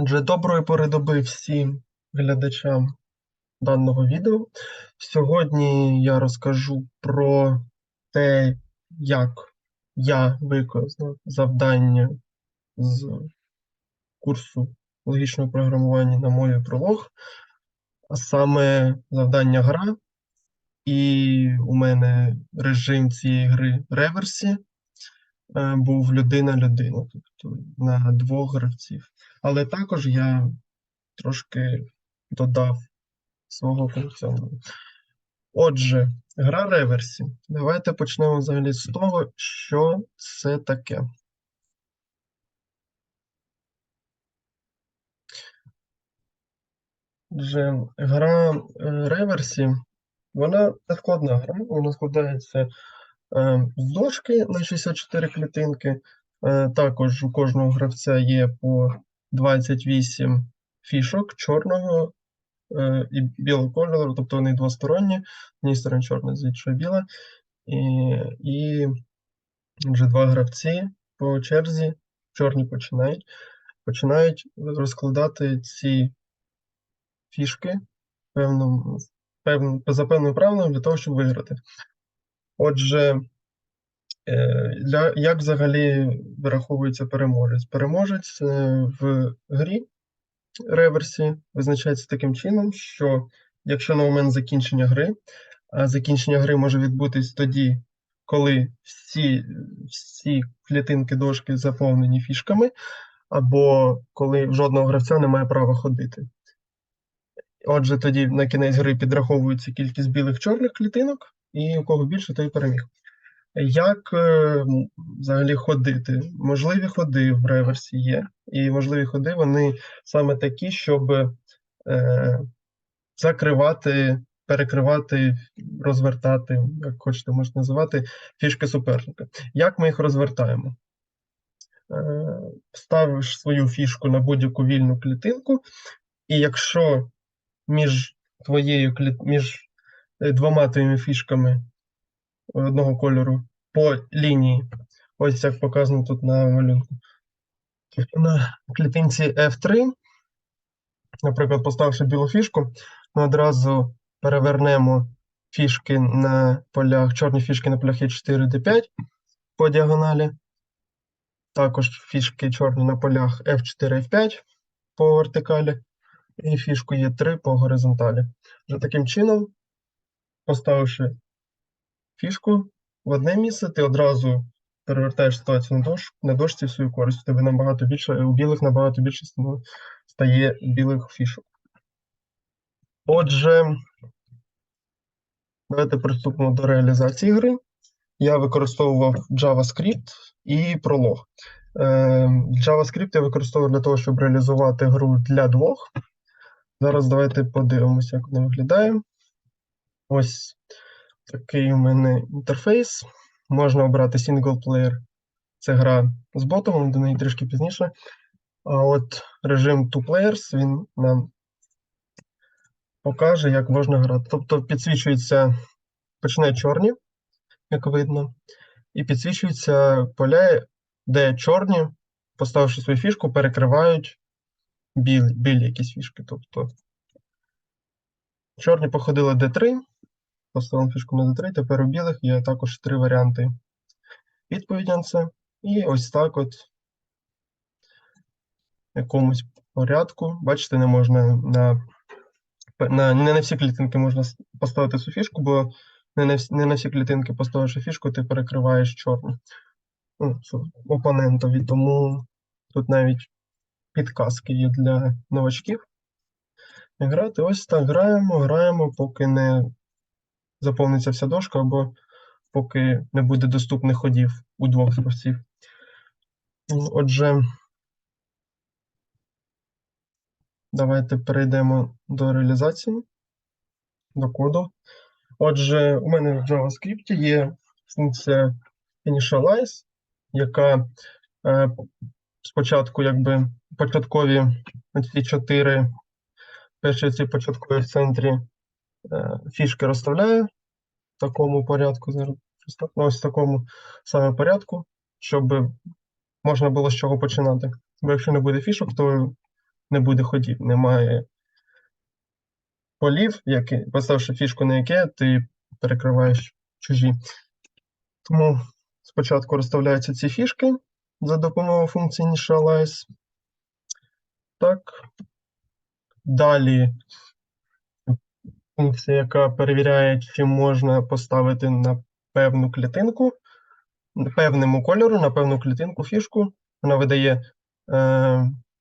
Отже, доброї пори доби всім глядачам даного відео. Сьогодні я розкажу про те, як я виконав завдання з курсу логічного програмування на мові пролог, а саме завдання гра, і у мене режим цієї гри реверсі був людина-людина, тобто на двох гравців. Але також я трошки додав свого функціоналу. Отже, гра реверсі. Давайте почнемо взагалі з того, що це таке. Отже, гра е, реверсі, вона складна гра, вона складається е, з дошки на 64 клітинки. Е, Також у кожного гравця є по 28 фішок чорного е, і білого кольору, тобто вони двосторонні, з однієї сторони чорна, з іншої біла. І, і вже два гравці по черзі, чорні починають, починають розкладати ці фішки певним, певним, за певним правилом для того, щоб виграти. Отже, е, як взагалі вираховується переможець? Переможець е, в грі реверсі визначається таким чином, що якщо на момент закінчення гри, а закінчення гри може відбутись тоді, коли всі, всі клітинки дошки заповнені фішками, або коли жодного гравця немає права ходити. Отже, тоді на кінець гри підраховується кількість білих чорних клітинок, і у кого більше, той переміг. Як е, взагалі ходити? Можливі ходи в реверсі є, і можливі ходи вони саме такі, щоб е, закривати, перекривати, розвертати, як хочете можна називати, фішки суперника. Як ми їх розвертаємо? Е, ставиш свою фішку на будь-яку вільну клітинку, і якщо між твоєю кліт... між двома твоїми фішками одного кольору по лінії, ось як показано тут на малюнку. Тобто на клітинці F3, наприклад, поставивши білу фішку, ми одразу перевернемо фішки на полях, чорні фішки на полях Е4, D5 по діагоналі. Також фішки чорні на полях F4, F5 по вертикалі, і фішку Е3 по горизонталі. Вже таким чином, поставивши фішку в одне місце, ти одразу перевертаєш ситуацію на, дош, на дошці в свою користь. У тебе набагато більше, у білих набагато більше стає білих фішок. Отже, давайте приступимо до реалізації гри. Я використовував JavaScript і Prolog. Е, JavaScript я використовую для того, щоб реалізувати гру для двох. Зараз давайте подивимося, як вона виглядає. Ось такий у мене інтерфейс. Можна обрати player. Це гра з ботом, до неї трішки пізніше. А от режим two players він нам покаже, як можна грати. Тобто підсвічується, почне чорні, як видно, і підсвічуються поля, де чорні, поставивши свою фішку, перекривають білі, білі якісь фішки. Тобто чорні походили D3, поставили фішку на D3, тепер у білих є також три варіанти відповіді на це. І ось так от в якомусь порядку. Бачите, не можна на, на не на всі клітинки можна поставити цю фішку, бо не на, не на всі клітинки поставивши фішку, ти перекриваєш чорну ну, опонентові. Тому тут навіть підказки є для новачків. Грати ось так граємо, граємо, поки не заповниться вся дошка, або поки не буде доступних ходів у двох гравців. М, Отже, давайте перейдемо до реалізації, до коду. Отже, у мене в JavaScript є функція initialize, яка е, спочатку якби початкові ці чотири, перші ці початкові в центрі фішки розставляє в такому порядку, ну, ось в такому саме порядку, щоб можна було з чого починати. Бо якщо не буде фішок, то не буде ходів, немає полів, які, поставивши фішку на яке, ти перекриваєш чужі. Тому спочатку розставляються ці фішки за допомогою функції initialize. Так. Далі функція, яка перевіряє, чи можна поставити на певну клітинку, певному кольору, на певну клітинку фішку. Вона видає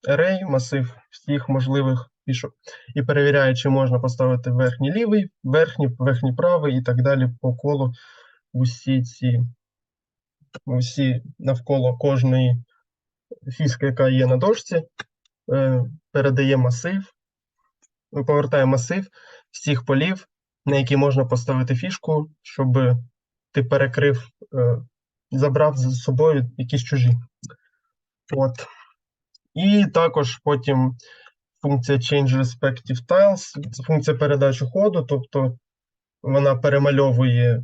е, масив всіх можливих фішок. І перевіряє, чи можна поставити верхній лівий, верхній, верхній правий і так далі по колу усі ці усі навколо кожної фішки, яка є на дошці, е, передає масив, повертає масив всіх полів, на які можна поставити фішку, щоб ти перекрив, е, забрав за собою якісь чужі. От. І також потім функція Change Respective Tiles, це функція передачі ходу, тобто вона перемальовує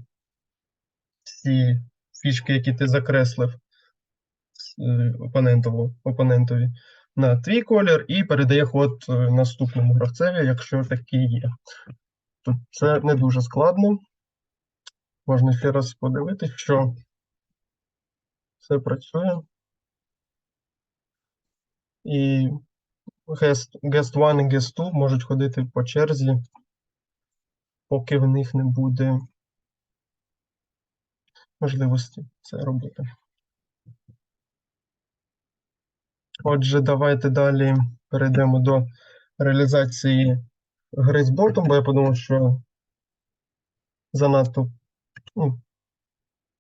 всі фішки, які ти закреслив е, опонентові на твій колір, і передає ход е, наступному гравцеві, якщо такий є. Тут це не дуже складно. Можна ще раз подивитися, що все працює. І guest 1 і guest 2 можуть ходити по черзі, поки в них не буде можливості це робити. Отже, давайте далі перейдемо до реалізації гри з ботом, бо я подумав, що занадто. Ну,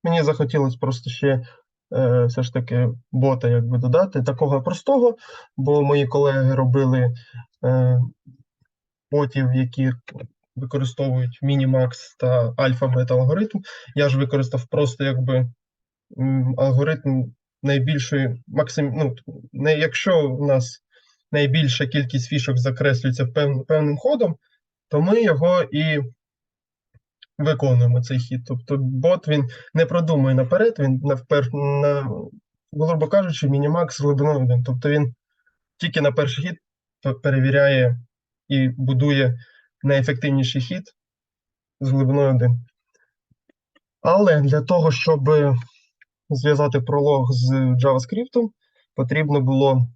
мені захотілося просто ще е, все ж таки бота якби додати, такого простого, бо мої колеги робили е, ботів, які використовують Minimax та альфа-бета алгоритм. Я ж використав просто якби алгоритм найбільшої максим... ну, не якщо у нас найбільша кількість фішок закреслюється пев... певним ходом, то ми його і виконуємо цей хід. Тобто бот він не продумує наперед, він навпер... на, грубо кажучи, мінімакс глибиною 1. Тобто він тільки на перший хід перевіряє і будує найефективніший хід з глибиною 1. Але для того, щоб зв'язати пролог з JavaScript, потрібно було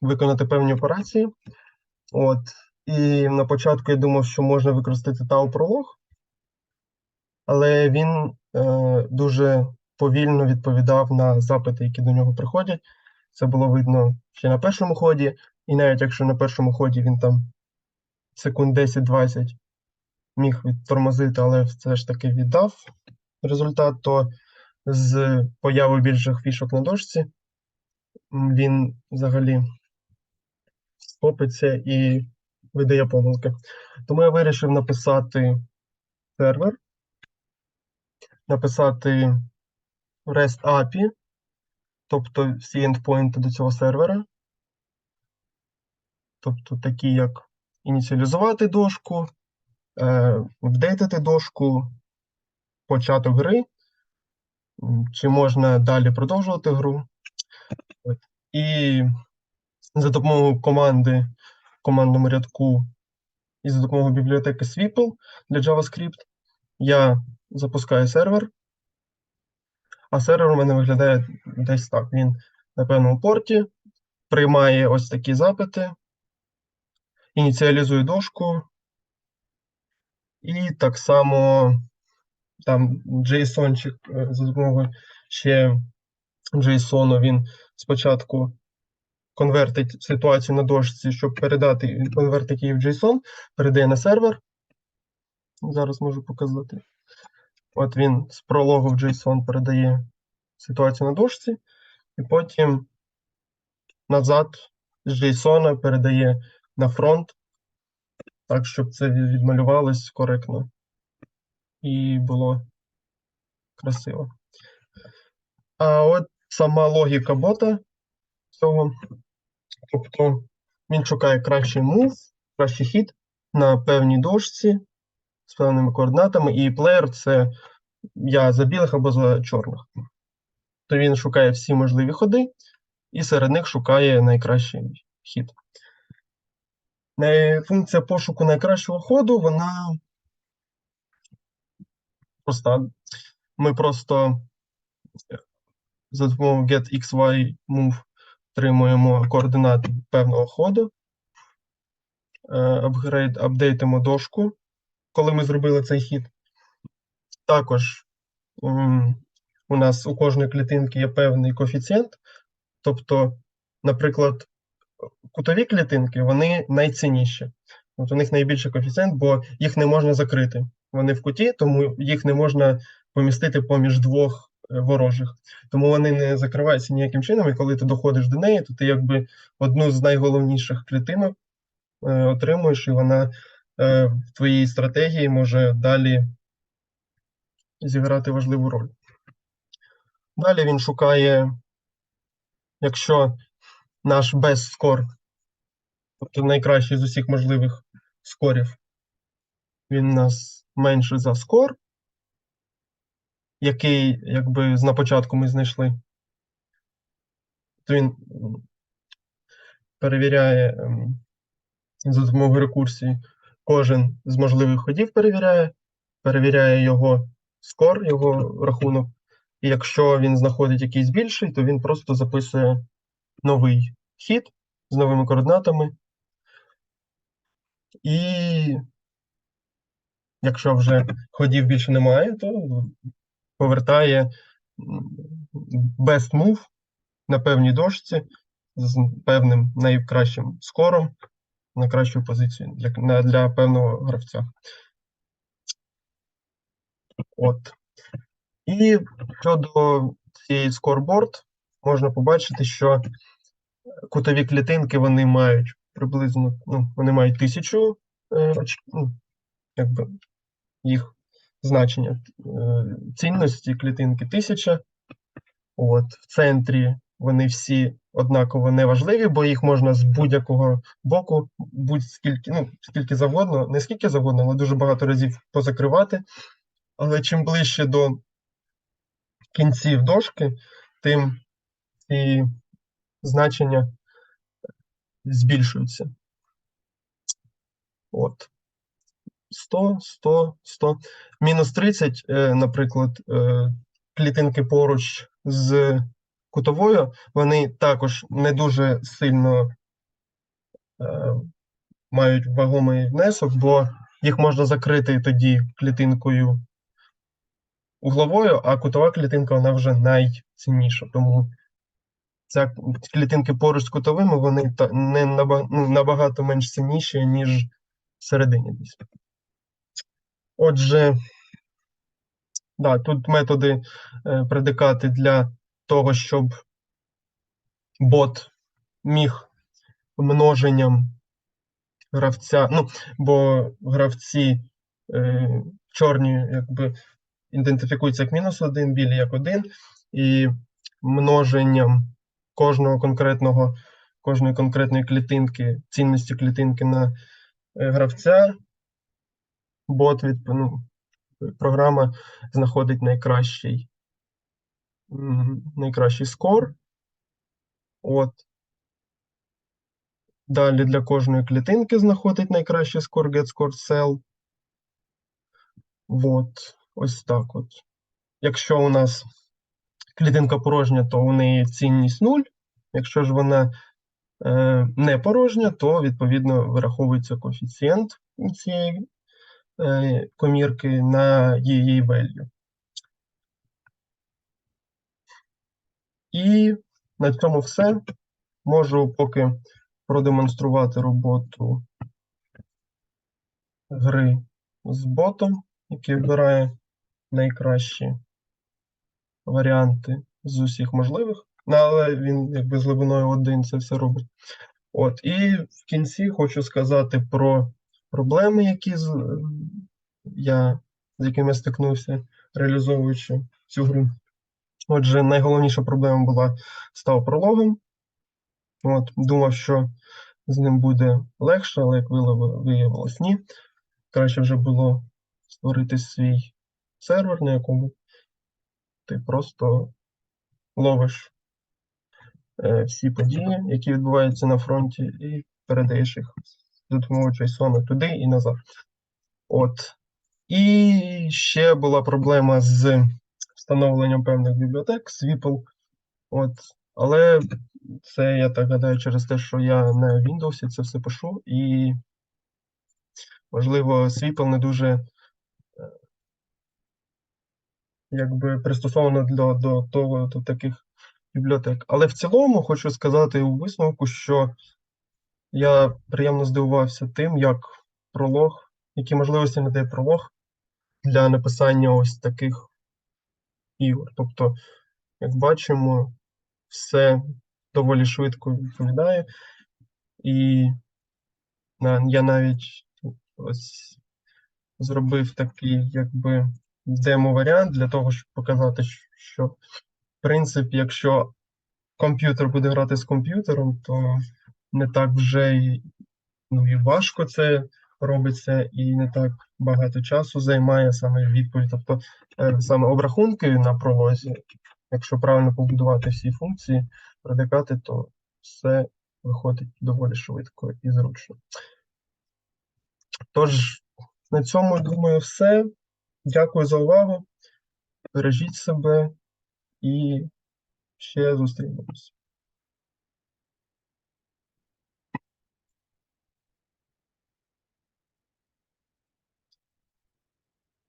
виконати певні операції. От. І на початку я думав, що можна використати tau пролог, але він е, дуже повільно відповідав на запити, які до нього приходять. Це було видно ще на першому ході, і навіть якщо на першому ході він там секунд 10-20 міг відтормозити, але все ж таки віддав результат, то з появою більших фішок на дошці. Він взагалі стопиться і видає помилки. Тому я вирішив написати сервер, написати REST API, тобто всі ендпоінти до цього сервера, тобто такі як ініціалізувати дошку, е, вдейтити дошку, початок гри, чи можна далі продовжувати гру. І за допомогою команди в командному рядку і за допомогою бібліотеки Swipple для JavaScript я запускаю сервер, а сервер у мене виглядає десь так. Він на певному порті приймає ось такі запити, ініціалізує дошку, і так само там JSON-чик е, за допомогою ще JSON він спочатку конвертить ситуацію на дошці, щоб передати, конвертить її в JSON, передає на сервер. Зараз можу показати. От він з прологу в JSON передає ситуацію на дошці, і потім назад з JSON передає на фронт, так, щоб це відмалювалось коректно і було красиво. А от сама логіка бота цього. Тобто він шукає кращий мув, кращий хід на певній дошці з певними координатами, і плеєр це я за білих або за чорних. То він шукає всі можливі ходи і серед них шукає найкращий хід. Е, Функція пошуку найкращого ходу, вона проста. Ми просто за допомогою get x, y, move отримуємо координати певного ходу. Е, Апгрейд, апдейтимо дошку, коли ми зробили цей хід. Також у нас у кожної клітинки є певний коефіцієнт. Тобто, наприклад, кутові клітинки вони найцінніші. От у них найбільший коефіцієнт, бо їх не можна закрити. Вони в куті, тому їх не можна помістити поміж двох е, ворожих. Тому вони не закриваються ніяким чином, і коли ти доходиш до неї, то ти якби одну з найголовніших клітинок е, отримуєш, і вона е, в твоїй стратегії може далі зіграти важливу роль. Далі він шукає, якщо наш best score, тобто найкращий з усіх можливих скорів, він у нас менший за скор, який, якби на початку ми знайшли, то він перевіряє ем, за допомогою рекурсії кожен з можливих ходів перевіряє, перевіряє його скор, його рахунок. І якщо він знаходить якийсь більший, то він просто записує новий хід з новими координатами. І якщо вже ходів більше немає, то повертає best move на певній дошці з певним найкращим скором на кращу позицію для, для певного гравця. От. І щодо цієї скорборд, можна побачити, що кутові клітинки вони мають приблизно, ну, вони мають тисячу е, ну, якби їх значення е, цінності клітинки тисяча. От, в центрі вони всі однаково неважливі, бо їх можна з будь-якого боку, будь-скільки, ну, скільки завгодно, не скільки завгодно, але дуже багато разів позакривати. Але чим ближче до кінців дошки, тим і значення збільшуються. От. 100, 100, 100. Мінус 30, е, наприклад, е, клітинки поруч з кутовою, вони також не дуже сильно е, мають вагомий внесок, бо їх можна закрити тоді клітинкою угловою, а кутова клітинка вона вже найцінніша. Тому ця клітинки поруч з кутовими, вони не ну, набагато менш цінніші, ніж всередині десь. Отже, да, тут методи, е, предикати для того, щоб бот міг множенням гравця, ну, бо гравці е, чорні якби ідентифікуються як мінус один, білі як один, і множенням кожного конкретного, кожної конкретної клітинки, цінності клітинки на е, гравця, бот від, ну, програма знаходить найкращий, найкращий скор. От. Далі для кожної клітинки знаходить найкращий скор get scored cell. От. Ось так от. Якщо у нас клітинка порожня, то у неї цінність 0. Якщо ж вона е, не порожня, то відповідно вираховується коефіцієнт у цієї комірки на її value. І на цьому все. Можу поки продемонструвати роботу гри з ботом, який вибирає найкращі варіанти з усіх можливих. Ну, але він якби з глибиною один це все робить. От, і в кінці хочу сказати про проблеми, які з, я, з якими я стикнувся, реалізовуючи цю гру. Отже, найголовніша проблема була став прологом. От, думав, що з ним буде легше, але як виявилось, ні. Краще вже було створити свій сервер, на якому ти просто ловиш е, всі події, які відбуваються на фронті, і передаєш їх допомогою JSON туди і назад. От. І ще була проблема з встановленням певних бібліотек з Whipple. От. Але це, я так гадаю, через те, що я на Windows це все пишу, і, можливо, Swipple не дуже е, якби пристосовано до, до того, до таких бібліотек. Але в цілому хочу сказати у висновку, що я приємно здивувався тим, як пролог, які можливості надає пролог для написання ось таких ігор. Тобто, як бачимо, все доволі швидко відповідає. І я навіть ось зробив такий, якби, демо-варіант для того, щоб показати, що, в принципі, якщо комп'ютер буде грати з комп'ютером, то не так вже і, ну, і важко це робиться, і не так багато часу займає саме відповідь. Тобто е, саме обрахунки на пролозі, якщо правильно побудувати всі функції, предикати, то все виходить доволі швидко і зручно. Тож, на цьому, думаю, все. Дякую за увагу. Бережіть себе і ще зустрінемось.